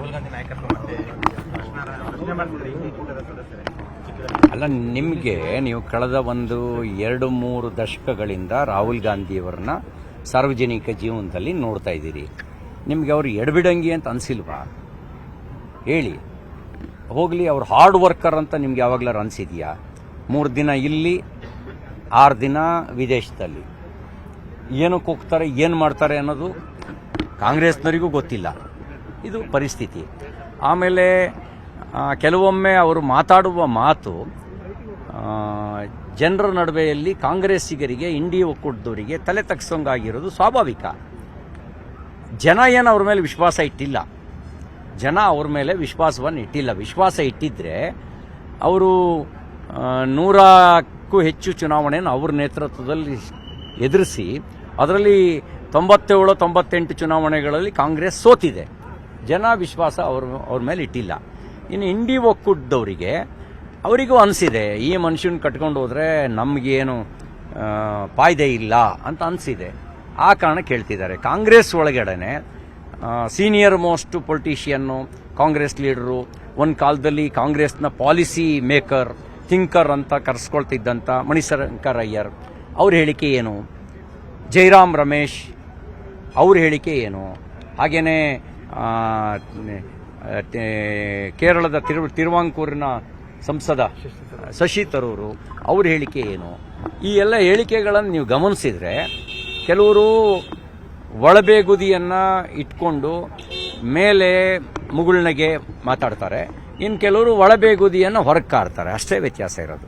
ರಾಹುಲ್ ಗಾಂಧಿ ನಾಯಕತ್ವ ಮತ್ತೆ ಪ್ರಶ್ನೆ ಮಾಡ್ತಿದ್ರೆ ಈ ಕೂಟದ ಸದಸ್ಯರೇ. ಅಲ್ಲ, ನಿಮಗೆ ನೀವು ಕಳೆದ ಒಂದು ಎರಡು ಮೂರು ದಶಕಗಳಿಂದ ರಾಹುಲ್ ಗಾಂಧಿಯವರನ್ನ ಸಾರ್ವಜನಿಕ ಜೀವನದಲ್ಲಿ ನೋಡ್ತಾ ಇದ್ದೀರಿ. ನಿಮಗೆ ಅವರು ಎಡಬಿಡಂಗಿ ಅಂತ ಅನಿಸಿಲ್ವಾ? ಹೇಳಿ. ಹೋಗಲಿ, ಅವ್ರು ಹಾರ್ಡ್ ವರ್ಕರ್ ಅಂತ ನಿಮ್ಗೆ ಯಾವಾಗಲಾರು ಅನಿಸಿದ್ಯಾ? ಮೂರು ದಿನ ಇಲ್ಲಿ, ಆರು ದಿನ ವಿದೇಶದಲ್ಲಿ. ಏನಕ್ಕೆ ಹೋಗ್ತಾರೆ, ಏನು ಮಾಡ್ತಾರೆ ಅನ್ನೋದು ಕಾಂಗ್ರೆಸ್ನವರಿಗೂ ಗೊತ್ತಿಲ್ಲ. ಇದು ಪರಿಸ್ಥಿತಿ. ಆಮೇಲೆ ಕೆಲವೊಮ್ಮೆ ಅವರು ಮಾತಾಡುವ ಮಾತು ಜನರ ನಡುವೆಯಲ್ಲಿ ಕಾಂಗ್ರೆಸ್ಸಿಗರಿಗೆ ಇಂಡಿ ಒಕ್ಕೂಟದವರಿಗೆ ತಲೆ ತಗ್ಸೋಂಗಾಗಿರೋದು ಸ್ವಾಭಾವಿಕ. ಜನ ಏನು ಅವ್ರ ಮೇಲೆ ವಿಶ್ವಾಸ ಇಟ್ಟಿಲ್ಲ. ಜನ ಅವ್ರ ಮೇಲೆ ವಿಶ್ವಾಸವನ್ನು ಇಟ್ಟಿಲ್ಲ. ವಿಶ್ವಾಸ ಇಟ್ಟಿದ್ರೆ ಅವರು ನೂರಕ್ಕೂ ಹೆಚ್ಚು ಚುನಾವಣೆಯನ್ನು ಅವ್ರ ನೇತೃತ್ವದಲ್ಲಿ ಎದುರಿಸಿ, ಅದರಲ್ಲಿ ತೊಂಬತ್ತೇಳು ತೊಂಬತ್ತೆಂಟು ಚುನಾವಣೆಗಳಲ್ಲಿ ಕಾಂಗ್ರೆಸ್ ಸೋತಿದೆ. ಜನ ವಿಶ್ವಾಸ ಅವ್ರ ಅವ್ರ ಮೇಲೆ ಇಟ್ಟಿಲ್ಲ. ಇನ್ನು ಇಂಡಿ ಒಕ್ಕೂಟದವರಿಗೆ ಅವರಿಗೂ ಅನಿಸಿದೆ, ಈ ಮನುಷ್ಯನ ಕಟ್ಕೊಂಡು ಹೋದರೆ ನಮಗೇನು ಫಾಯ್ದೆ ಇಲ್ಲ ಅಂತ ಅನಿಸಿದೆ. ಆ ಕಾರಣ ಕೇಳ್ತಿದ್ದಾರೆ. ಕಾಂಗ್ರೆಸ್ ಒಳಗಡೆ ಸೀನಿಯರ್ ಮೋಸ್ಟ್ ಪೊಲಿಟಿಷಿಯನ್ನು ಕಾಂಗ್ರೆಸ್ ಲೀಡರು ಒಂದು ಕಾಲದಲ್ಲಿ ಕಾಂಗ್ರೆಸ್ನ ಪಾಲಿಸಿ ಮೇಕರ್ ಥಿಂಕರ್ ಅಂತ ಕರೆಸ್ಕೊಳ್ತಿದ್ದಂಥ ಮಣಿಶಂಕರ್ ಅಯ್ಯರ್, ಅವ್ರ ಹೇಳಿಕೆ ಏನು? ಜೈರಾಮ್ ರಮೇಶ್ ಅವ್ರ ಹೇಳಿಕೆ ಏನು? ಹಾಗೆಯೇ ಕೇರಳದ ತಿರು, ತಿರುವಾಂಕೂರಿನ ಸಂಸದ ಶಶಿ ತರೂರು ಅವ್ರ ಹೇಳಿಕೆ ಏನು? ಈ ಎಲ್ಲ ಹೇಳಿಕೆಗಳನ್ನು ನೀವು ಗಮನಿಸಿದರೆ ಕೆಲವರು ಒಳಬೇಗುದಿಯನ್ನು ಇಟ್ಕೊಂಡು ಮೇಲೆ ಮುಗುಳ್ನಗೆ ಮಾತಾಡ್ತಾರೆ. ಇನ್ನು ಕೆಲವರು ಒಳಬೇಗುದಿಯನ್ನು ಹೊರಗೆ ಕಾಡ್ತಾರೆ. ಅಷ್ಟೇ ವ್ಯತ್ಯಾಸ ಇರೋದು.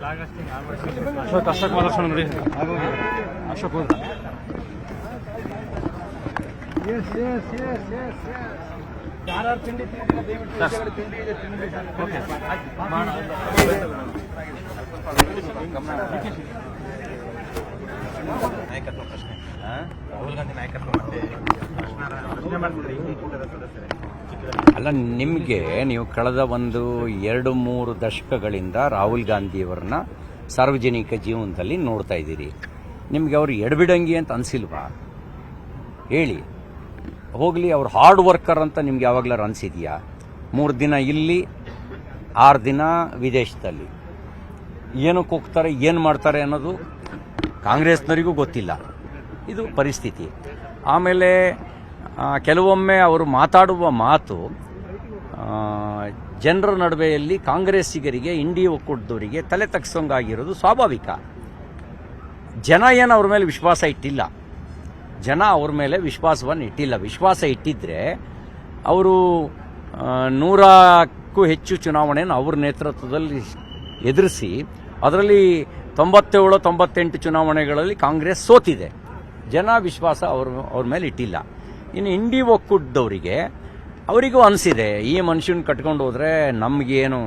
ಅಶೋಕ್ ಅಶೋಕ್ ಪ್ರದರ್ಶನ ನೋಡಿ ಅಶೋಕ್ ಹೋದ ತಿಂಡಿ ನಾಯಕತ್ವ ಪ್ರಶ್ನೆ. ರಾಹುಲ್ ಗಾಂಧಿ ನಾಯಕತ್ವ ಮತ್ತೆ ಪ್ರಶ್ನೆ ಪ್ರಶ್ನೆ ಮಾಡ್ತಿದ್ರೆ ಈ ಕೂಟದ ಸದಸ್ಯರೇ ಅಲ್ಲ, ನಿಮಗೆ ನೀವು ಕಳೆದ ಒಂದು ಎರಡು ಮೂರು ದಶಕಗಳಿಂದ ರಾಹುಲ್ ಗಾಂಧಿಯವರನ್ನ ಸಾರ್ವಜನಿಕ ಜೀವನದಲ್ಲಿ ನೋಡ್ತಾ ಇದ್ದೀರಿ. ನಿಮಗೆ ಅವರು ಎಡಬಿಡಂಗಿ ಅಂತ ಅನಿಸಿಲ್ವಾ? ಹೇಳಿ. ಹೋಗಲಿ, ಅವ್ರು ಹಾರ್ಡ್ ವರ್ಕರ್ ಅಂತ ನಿಮ್ಗೆ ಯಾವಾಗಲಾರು ಅನಿಸಿದೆಯಾ? ಮೂರು ದಿನ ಇಲ್ಲಿ, ಆರು ದಿನ ವಿದೇಶದಲ್ಲಿ. ಏನಕ್ಕೆ ಹೋಗ್ತಾರೆ ಏನು ಮಾಡ್ತಾರೆ ಅನ್ನೋದು ಕಾಂಗ್ರೆಸ್ನವರಿಗೂ ಗೊತ್ತಿಲ್ಲ. ಇದು ಪರಿಸ್ಥಿತಿ. ಆಮೇಲೆ ಕೆಲವೊಮ್ಮೆ ಅವರು ಮಾತಾಡುವ ಮಾತು ಜನರ ನಡುವೆಯಲ್ಲಿ ಕಾಂಗ್ರೆಸ್ಸಿಗರಿಗೆ ಇಂಡಿ ಒಕ್ಕೂಟದವರಿಗೆ ತಲೆ ತಗ್ಸೋಂಗಾಗಿರೋದು ಸ್ವಾಭಾವಿಕ. ಜನ ಏನು ಅವ್ರ ಮೇಲೆ ವಿಶ್ವಾಸ ಇಟ್ಟಿಲ್ಲ. ಜನ ಅವ್ರ ಮೇಲೆ ವಿಶ್ವಾಸವನ್ನು ಇಟ್ಟಿಲ್ಲ. ವಿಶ್ವಾಸ ಇಟ್ಟಿದ್ರೆ ಅವರು ನೂರಕ್ಕೂ ಹೆಚ್ಚು ಚುನಾವಣೆಯನ್ನು ಅವ್ರ ನೇತೃತ್ವದಲ್ಲಿ ಎದುರಿಸಿ, ಅದರಲ್ಲಿ ತೊಂಬತ್ತೇಳು ತೊಂಬತ್ತೆಂಟು ಚುನಾವಣೆಗಳಲ್ಲಿ ಕಾಂಗ್ರೆಸ್ ಸೋತಿದೆ. ಜನ ವಿಶ್ವಾಸ ಅವ್ರ ಅವ್ರ ಮೇಲೆ ಇಟ್ಟಿಲ್ಲ. ಇನ್ನು ಇಂಡಿ ಒಕ್ಕೂಟದವರಿಗೆ ಅವರಿಗೂ ಅನಿಸಿದೆ, ಈ ಮನುಷ್ಯನ ಕಟ್ಕೊಂಡು ಹೋದರೆ ನಮಗೇನು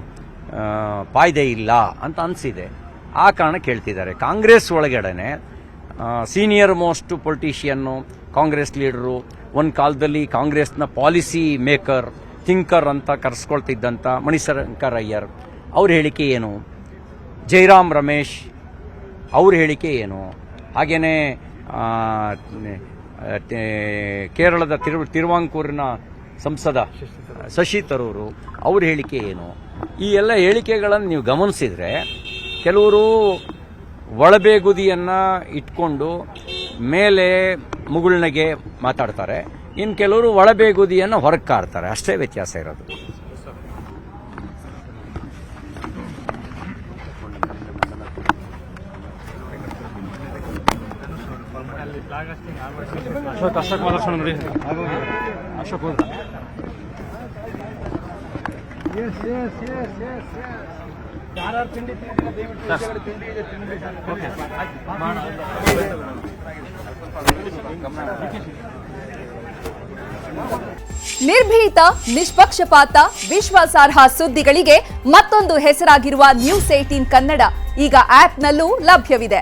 ಫಾಯ್ದೆ ಇಲ್ಲ ಅಂತ ಅನಿಸಿದೆ. ಆ ಕಾರಣ ಕೇಳ್ತಿದ್ದಾರೆ. ಕಾಂಗ್ರೆಸ್ ಒಳಗಡೆನೆ ಸೀನಿಯರ್ ಮೋಸ್ಟ್ ಪೊಲಿಟಿಷಿಯನ್ನು ಕಾಂಗ್ರೆಸ್ ಲೀಡರು ಒಂದು ಕಾಲದಲ್ಲಿ ಕಾಂಗ್ರೆಸ್ನ ಪಾಲಿಸಿ ಮೇಕರ್ ಥಿಂಕರ್ ಅಂತ ಕರೆಸ್ಕೊಳ್ತಿದ್ದಂಥ ಮಣಿಶಂಕರ್ ಅಯ್ಯರ್, ಅವ್ರ ಹೇಳಿಕೆ ಏನು? ಜೈರಾಮ್ ರಮೇಶ್ ಅವ್ರ ಹೇಳಿಕೆ ಏನು? ಹಾಗೆಯೇ ಕೇರಳದ ತಿರು, ತಿರುವಾಂಕೂರಿನ ಸಂಸದ ಶಶಿ ತರೂರು ಅವ್ರ ಹೇಳಿಕೆ ಏನು? ಈ ಎಲ್ಲ ಹೇಳಿಕೆಗಳನ್ನು ನೀವು ಗಮನಿಸಿದರೆ ಕೆಲವರು ಒಳಬೇಗುದಿಯನ್ನು ಇಟ್ಕೊಂಡು ಮೇಲೆ ಮುಗುಳ್ನಗೆ ಮಾತಾಡ್ತಾರೆ. ಇನ್ನು ಕೆಲವರು ಒಳಬೇಗುದಿಯನ್ನು ಹೊರಗೆ ಕಾಡ್ತಾರೆ. ಅಷ್ಟೇ ವ್ಯತ್ಯಾಸ ಇರೋದು. ತಿಂಡಿ ತಿಂಡಿ ನಿರ್ಭೀತ ನಿಷ್ಪಕ್ಷಪಾತ ವಿಶ್ವಾಸಾರ್ಹ ಸುದ್ದಿಗಳಿಗೆ ಮತ್ತೊಂದು ಹೆಸರಾಗಿರುವ ನ್ಯೂಸ್ ಏಟೀನ್ ಕನ್ನಡ. ಈಗ ಆಪ್ನಲ್ಲೂ ಲಭ್ಯವಿದೆ.